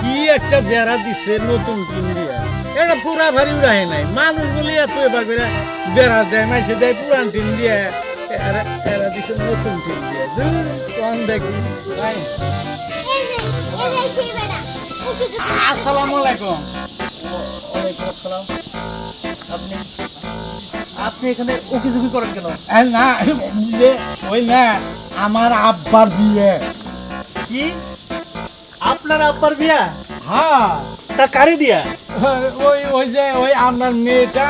কি একটা বেড়া দিছে নতুন টিন দিয়া এটা পুরা ভারী উড়াই নাই। মানুষ বলে এত এবার করে বেড়া দেয় মাইসে দেয় পুরান টিন দিয়ে এরা দিছে নতুন টিন দিয়ে কোন দেখি। আসসালামু আলাইকুম। ওয়ালাইকুম আসসালাম। আপনি আপনি এখানে উকি ঝুঁকি করেন কেন? না ওই না আমার আব্বার বিয়ে। কি? আপনার আব্বার বিয়া? হ্যাঁ। তা কারে দিয়া? ওই ওই যে ওই আপনার মেয়েটা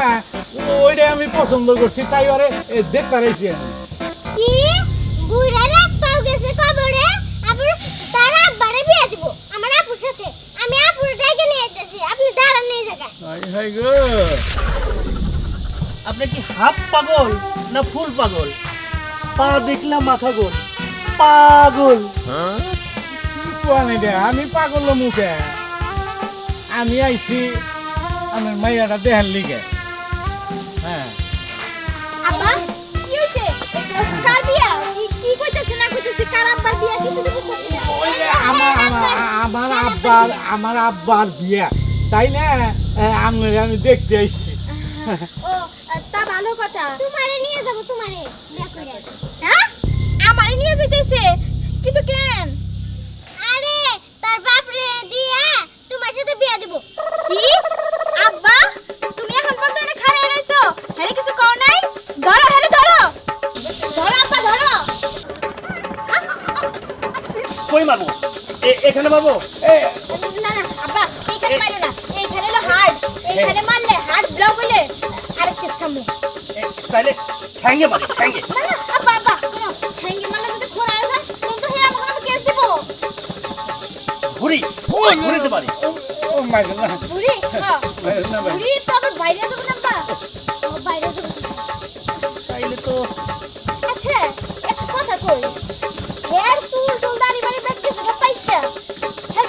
ওইটা আমি পছন্দ করছি তাই ওরে এ, দেখ পারাইছি আমি। কি? বুড়া রাত পাও গেছে কবরে? আপুর তার আব্বারে বিয়ে দিব আমার আপুর সাথে। আমি আপুর ডাকে নিয়ে যেতেছি আপনি দাঁড়ান এই জায়গায়। হাই হাই গো। আপনি কি হাফ পাগল না ফুল পাগল? পা দেখলাম মাথা গোল পাগল। কি কোয়ানি রে আমি পাগল মুখে? আমি আইছি আমার মাইয়াটা দেহার লিগে। হ্যাঁ আমার আমার আমার আব্বার আমার আব্বার বিয়া? তাই না? এ, আমি দেখতে আইছি। ও তা ভালো কথা। তোমারে নিয়ে যাব তোমারে। বিয়ে করে হ্যাঁ আমারে নিয়ে যাইতেছে? কিন্তু কেন? তার বাপরে দিয়া তোমার সাথে বিয়ে দিব। কি? আব্বা তুমি এখন পর্যন্ত এনে খাড়ায় রইছো। হেরে কিছু কও নাই? ধরো হেরে ধরো। ধরো আব্বা ধরো। কই মারবো এ- এখানে মারবো এ, না না আব্বা এইখানে মারো না। এইখানে হলো হার্ট এইখানে মারলে হার্ট ব্লক হলে আরেক কেস খামবে এ, তাইলে ঠ্যাঙ্গে মারি ঠ্যাঙ্গে। ঘুরি ওই, পারি। ও ও মাই বুড়ি হ্যাঁ না ভাই বুড়ি তো আবার বাইরে যাব না আব্বা? ও বাইরে যাব তাইলে তো আচ্ছা একটা কথা কই। হেয়ার চুল টুল দাড়ি বাড়ি ব্যাগ গা পাইকা?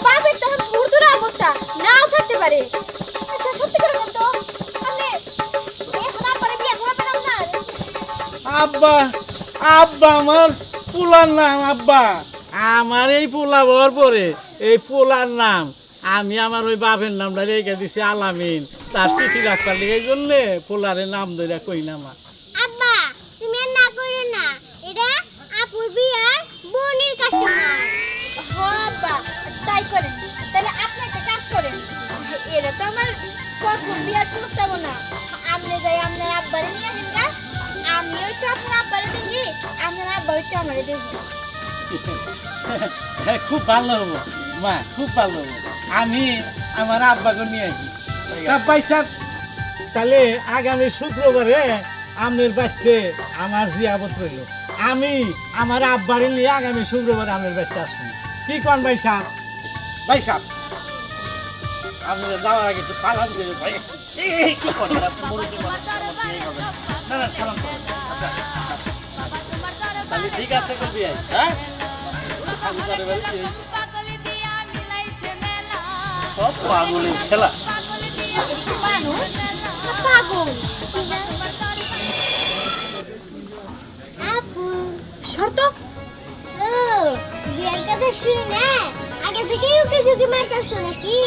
বাপের তখন থুর থুর অবস্থা নাও থাকতে পারে। আচ্ছা সত্যি করে কত? আপনি এখন আব্বারে বিয়ে করাবেন আপনার? আব্বা আব্বা আমার পোলার নাম আব্বা। আমার এই পোলা বর পরে এই পোলার নাম আমি আমার ওই বাপের নামটা রেখে দিছি আলামিন। তার চিঠি রাখবার লেগে এই জন্যে পোলারের নাম ধরে কই নামা আব্বা তুমি আর না করো না এটা আপুর বিয়ার বোনের কাস্টমার। আব্বা তাই করেন। তাহলে আপনি একটা কাজ করেন। এটা তো আমার প্রথম বিয়ার প্রস্তাবনা। আপনি যাই আপনার আব্বারে নিয়ে আসেন গা। আমি ওইটা আপনার আব্বারে দেখি আপনার আব্বা ওইটা আমারে দেখি খুব ভালো হব। মা খুব ভালো। আমি আমার আব্বাকে নিয়ে আসি। তা পয়সা তাহলে আগামী শুক্রবারে আমের বাড়িতে আমার জিয়াবত রইল। আমি আমার আব্বারে নিয়ে আগামী শুক্রবারে আমের বাড়িতে আসব। কি কন ভাই সাহেব? ভাই সাহেব আপনারা যাওয়ার আগে একটু সালাম করে যাই। কি করেন। না না সালাম ঠিক আছে কবি হ্যাঁ। সব পাগলের খেলা। মানুষ পাগল শর্ত? ও কথা শুনে না আগে থেকেই ওকে ঝুঁকি মারতেছো নাকি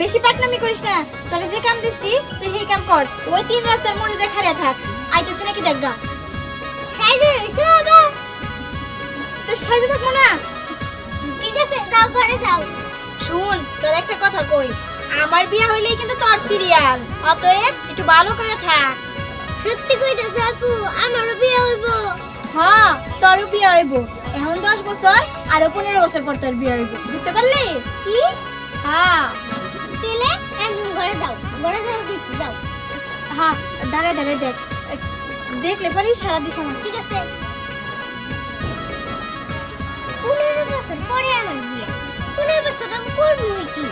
বেশি পাটনামি করিস না। তোরা যে কাম দিছি তুই সেই কাম কর। ওই তিন রাস্তার মোড়ে যে খাড়িয়া থাক। আইতেছে নাকি দেখগা সাইজে আবার তো সাইজে থাকব না। ঠিক আছে যাও ঘরে যাও। শুন তোর একটা কথা কই। আমার বিয়ে হইলেই কিন্তু তোর সিরিয়াল অতএব একটু ভালো করে থাক। সত্যি কইতেছো আপু আমারও বিয়ে হইব। হ্যাঁ তোরও বিয়ে হইব। এখন দশ বছর আরও পনেরো বছর পর তোর বিয়ে হইব। বুঝতে পারলি? কি? হ্যাঁ। তেলে একদম ঘরে যাও ঘরে যাও কিছু যাও। হ্যাঁ দাঁড়ায় দাঁড়ায় দেখ। দেখলে পারি সারা দিস আমার ঠিক আছে। পনেরো বছর পরে আমার বিয়ে। বছর আমি করব কি?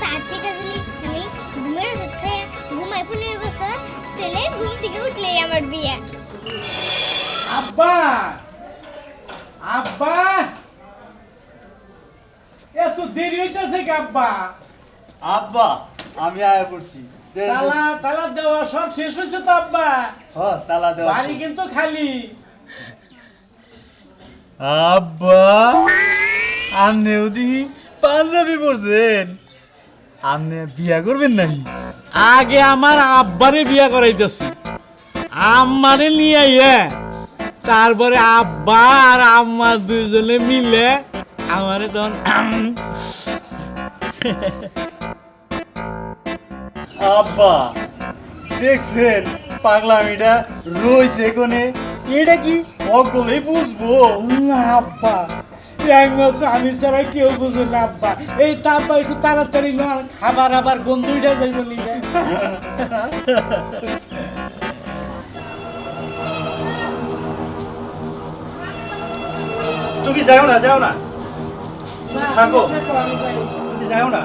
তার থেকে যদি আমি ঘুমের ওষুধ খেয়ে ঘুমাই পনেরো বছর তেলে ঘুম থেকে উঠলেই আমার বিয়ে। আব্বা! আব্বা! এত দেরি হইতেছে কি আব্বা? আব্বা আমি আয়া পড়ছি। দে- তালা তালা দেওয়া সব শেষ হয়েছে তো আব্বা? হ তালা দেওয়া বাড়ি কিন্তু খালি। আব্বা! আমনেও দিহি পাঞ্জাবি পরছেন? আপনি বিয়া করবেন নাকি? আগে আমার আব্বারে বিয়া করাইতেছি। আম্মারে নিয়ে আইয়ে, তারপরে আব্বা আর আম্মা দুজনে মিলে আমারে তখন আব্বা, দেখছেন পাগলামিটা রইছে কোনে? এটা কি অগলেই বুঝব? আব্বা। একমাত্র আমি ছাড়া কেউ বুঝে না আব্বা। এই তা আব্বা একটু তাড়াতাড়ি না খাবার আবার গন্ধ উঠে যাইব নিবে। তুমি যাও না যাও না। থাকো। তুমি যাও না।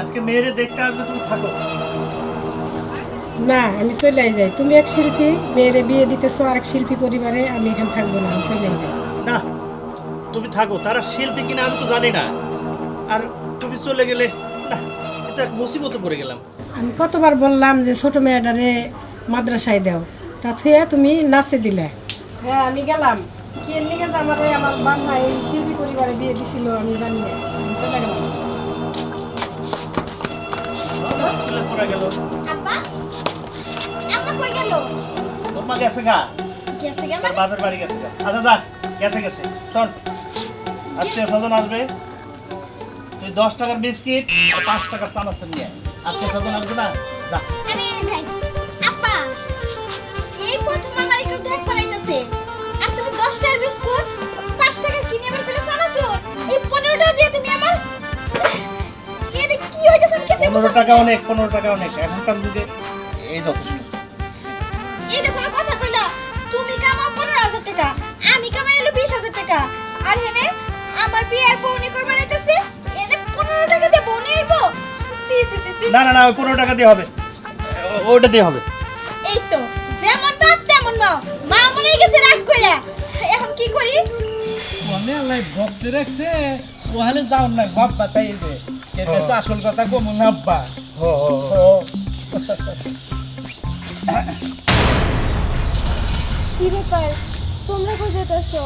আজকে মেয়েরে দেখতে আসবে তুমি থাকো। না আমি চলে যাই। তুমি এক শিল্পী মেয়েরে বিয়ে দিতেছো আরেক শিল্পী পরিবারে আমি এখানে থাকব না আমি চলে যাই। তুমি থাকো তারা শিল্পী কিনা আমি তো জানি না। আর তুমি চলে গেলে এটা এক মুসিবতে পড়ে গেলাম। আমি কতবার বললাম যে ছোট মেয়েটারে মাদ্রাসায় দাও তা থুয়া তুমি নাচে দিলে। হ্যাঁ আমি গেলাম। কি এর নিকে আমার আমার বাবা এই শিল্পী পরিবারে বিয়ে দিছিল আমি জানি না। চলে গেলাম। গেছে গা। গেছে গে বাপের বাড়ি গেছে গা। আচ্ছা যা গেছে গেছে। শোন আত্মীয় স্বজন আসবে। তুই দশ টাকার বিস্কিট আর পাঁচ টাকার চানাচুর নিয়ে। আত্মীয় স্বজন আসবে না? যা। আমি যাই আব্বা এই প্রথম আমার এখান থেকে করাইতেছে আর তুমি দশ টাকার বিস্কুট পাঁচ টাকা কিনে আবার পেলে চানাচুর এই পনেরো টাকা দিয়ে তুমি আমার এটা কি হইতেছে আমি কিছু পনেরো টাকা অনেক পনেরো টাকা অনেক। এখনকার যুগে এই যথেষ্ট। এটা কোনো কথা কইলা। তুমি কামাও পনেরো হাজার টাকা আমি কামাই এলো বিশ হাজার টাকা। আর হেনে আমার বিয়ের বউনি করবার আইতেছে এনে পনেরো টাকা দিয়ে বউনি হইব সি সি সি সি। না না না ওই পনেরো টাকা দিয়ে হবে। ওটা দিয়ে হবে। এই তো যেমন বাপ তেমন মা। মা মনে গেছে রাগ কইরা। এখন কি করি? মনে আল্লাহ ভক্তি রাখছে। ওখানে যাও না বাপ বাতাই দে। এর কাছে আসল কথা কমু না আব্বা। ও কি ব্যাপার? তোমরা কই যেতেছো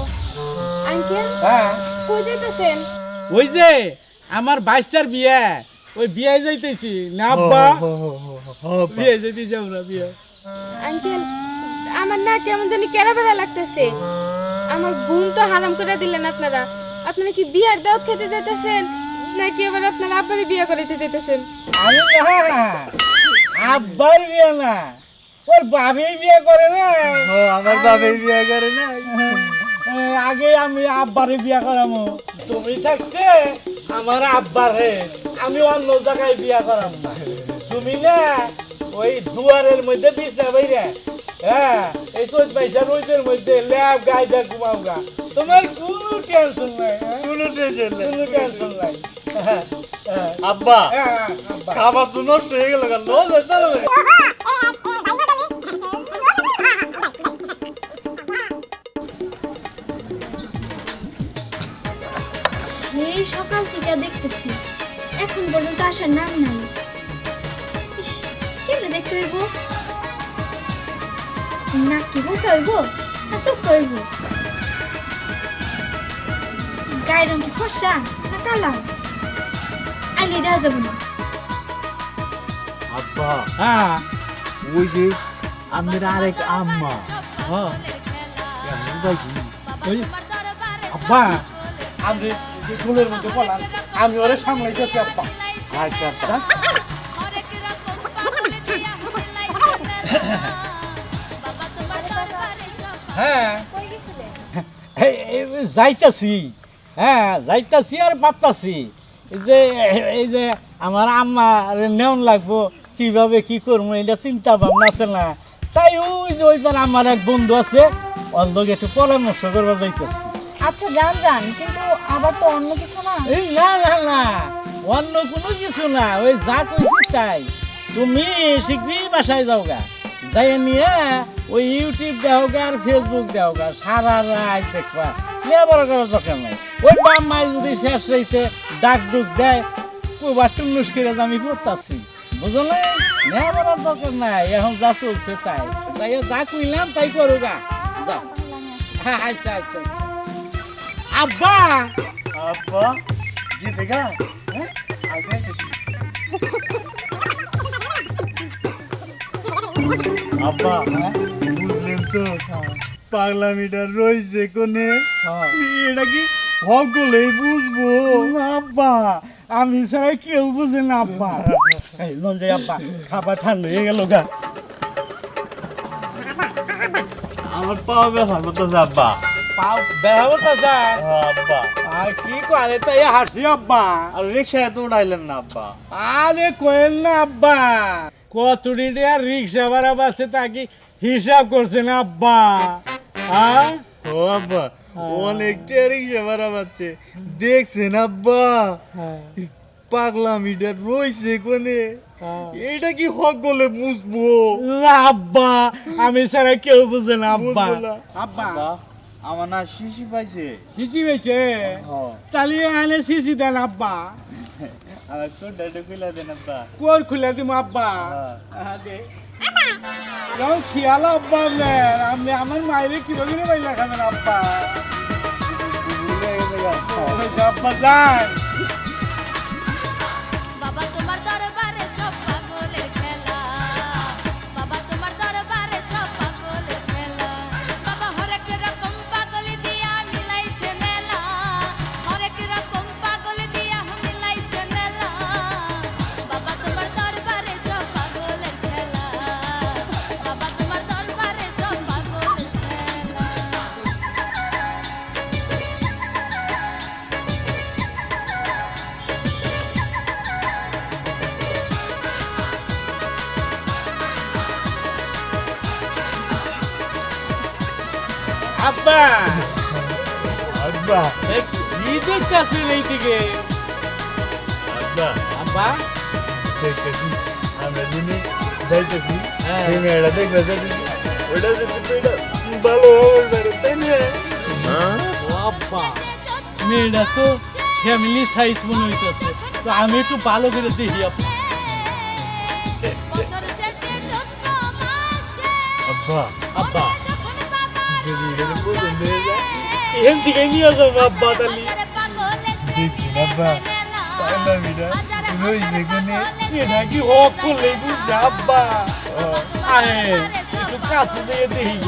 আঙ্কেল হ্যাঁ কই যেতেছেন ওই যে আমার বাইশটার বিয়ে ওই বিয়ে যাইতেছি না আব্বা বিয়ে যাইতেছি আমরা বিয়ে আঙ্কেল আমার না কেমন জানি কেরা বেড়া লাগতেছে আমার বোন তো হারাম করে দিলেন আপনারা আপনারা কি বিয়ার দাওয়াত খেতে যেতেছেন নাকি এবার আপনারা আপনারই বিয়ে করাইতে যেতেছেন আমি না আব্বার বিয়ে না ওর বাবি বিয়ে করে না ও আমার বাপের বিয়া করে না আগে আমি আব্বারে বিয়া করামো। তুমি থাকতে আমার আব্বার। হে আমি অন্য জায়গায় বিয়া করাম না। তুমি না ওই দুয়ারের মধ্যে বিছনা বাইরে হ্যাঁ এই চোদ্দ পয়সা রোদের মধ্যে ল্যাব গাইদা ঘুমাও গা তোমার কোনো টেনশন নাই হ্যাঁ? কোনো টেনশন নেই। কোনো টেনশন নাই। হ্যাঁ, হ্যাঁ, আব্বা আব্বা। খাবার তো নষ্ট হয়ে গেল কেন সকাল দেখতেছি। এখন পর্যন্ত আসার নাম নাই। ইস কেমনে দেখতে হইব? নাক কি বসা হইব? না চোখ হইব। গায়ের রঙ ফসা না কালা? আইলে দেওয়া যাব না। আব্বা হ্যাঁ। ওই যে আমাদের আরেক আম্মা। হ্যাঁ। আব্বা। আমি ফুলের মধ্যে বললাম আমি ওরে সামলাইতেছি আব্বা। আচ্ছা আচ্ছা। হ্যাঁ। যাইতাছি। হ্যাঁ যাইতাছি আর ভাবতাছি। যে এই যে আমার আম্মা নেওন লাগবো কীভাবে কি করব এটা চিন্তা ভাবনা আছে না। তাই ওই যে ওইবার আমার এক বন্ধু আছে ওর লগে একটু পরামর্শ করবার যাইতেছি। আচ্ছা যান যান কিন্তু আবার তো অন্য কিছু না? এই না না না অন্য কোনো কিছু না ওই যা কইছি তাই। তুমি শীঘ্রই বাসায় যাও গা যাই নিয়ে ওই ইউটিউব দেও গা আর ফেসবুক দেও গা সারা রাত দেখবা লেবার করার দরকার নাই। ওই বাম মাই যদি শেষ হইতে ডাক ডুক দেয় কইবা টুন্নুস করে আমি পড়তাছি। বুঝলে নেবার দরকার নাই এখন যা চলছে তাই। যাই যা কইলাম তাই করো গা যাও আচ্ছা আচ্ছা। আব্বা আব্বা গেছে গা আব্বা বুঝলেন তো পাগলামিটা রয়েছে কোনে এটা কি সকলেই বুঝব আব্বা আমি ছাড়া কেউ বুঝে না আব্বা যাই আব্বা খাবার ঠান্ডা হয়ে গেল গা আমার পাও ব্যথা করতেছে আব্বা পাও আব্বা। আর কি করে তাই হাসি আব্বা। আর রিক্সায় তো উঠাইলেন না আব্বা। আরে কোয়েল না আব্বা। আর রিক্সা ভাড়া বাসে তা কি হিসাব করছে না আব্বা? হ্যাঁ ও আব্বা অনেকটা রিক্সা ভাড়া পাচ্ছে। দেখছেন আব্বা? পাগলামিটা রয়েছে কোনে। এটা কি সকলে বুঝব? আব্বা আমি ছাড়া কেউ বুঝে না। আব্বা। আব্বা। আমার না শিশি পাইছে। শিশি পাইছে? চালিয়ে আনে শিশি দেন আব্বা। আমার তো ডাডু খুলে দেন আব্বা। কোর খুলে দিম আব্বা? যেমন খেয়াল আব্বা আপনার আপনি আমার মায়ের কীভাবে বাইলা খাবেন আব্বা? আব্বা যান। আব্বা। কি দেখতেছেন এই আব্বা আব্বা। দেখতেছি আমরা যিনি যাইতেছি হ্যাঁ। সেই মেয়েটা দেখবে যাইতেছি ওটা যদি মেয়েটা ভালো হবে তাই না? আব্বা মেয়েটা তো ফ্যামিলি সাইজ মনে হইতেছে। তো আমি একটু ভালো করে দেখি মাসে আব্বা আব্বা। যদি এখানে পছন্দ হয়ে এখান থেকে নিয়ে যাব আব্বা তাহলে দেখছি না আব্বা পাগলামিটা রয়েছে কোনে এটা কি হক করলে বুঝছে আব্বা আয় একটু কাছে যেয়ে দেখি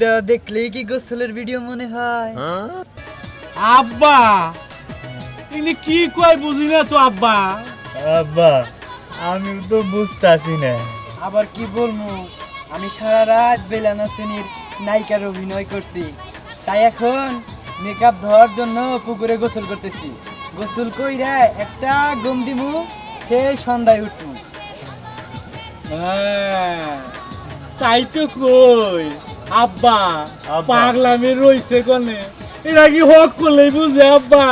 দেওয়া দেখলেই কি গোসলের ভিডিও মনে হয়? আব্বা! ইনি কি কয় বুঝি না তো আব্বা? আব্বা আমি তো বুঝতাছি না। আবার কি বলব? আমি সারা রাত বেলানা শ্রেণির নায়িকার অভিনয় করছি। তাই এখন মেকআপ ধোয়ার জন্য পুকুরে গোসল করতেছি। গোসল কইরা একটা গম দিমু সেই সন্ধ্যায় উঠমু। হ্যাঁ, তাই তো কই। আব্বা। পাগলামি রইছে কনে এরা কি হক করলেই বুঝে আব্বা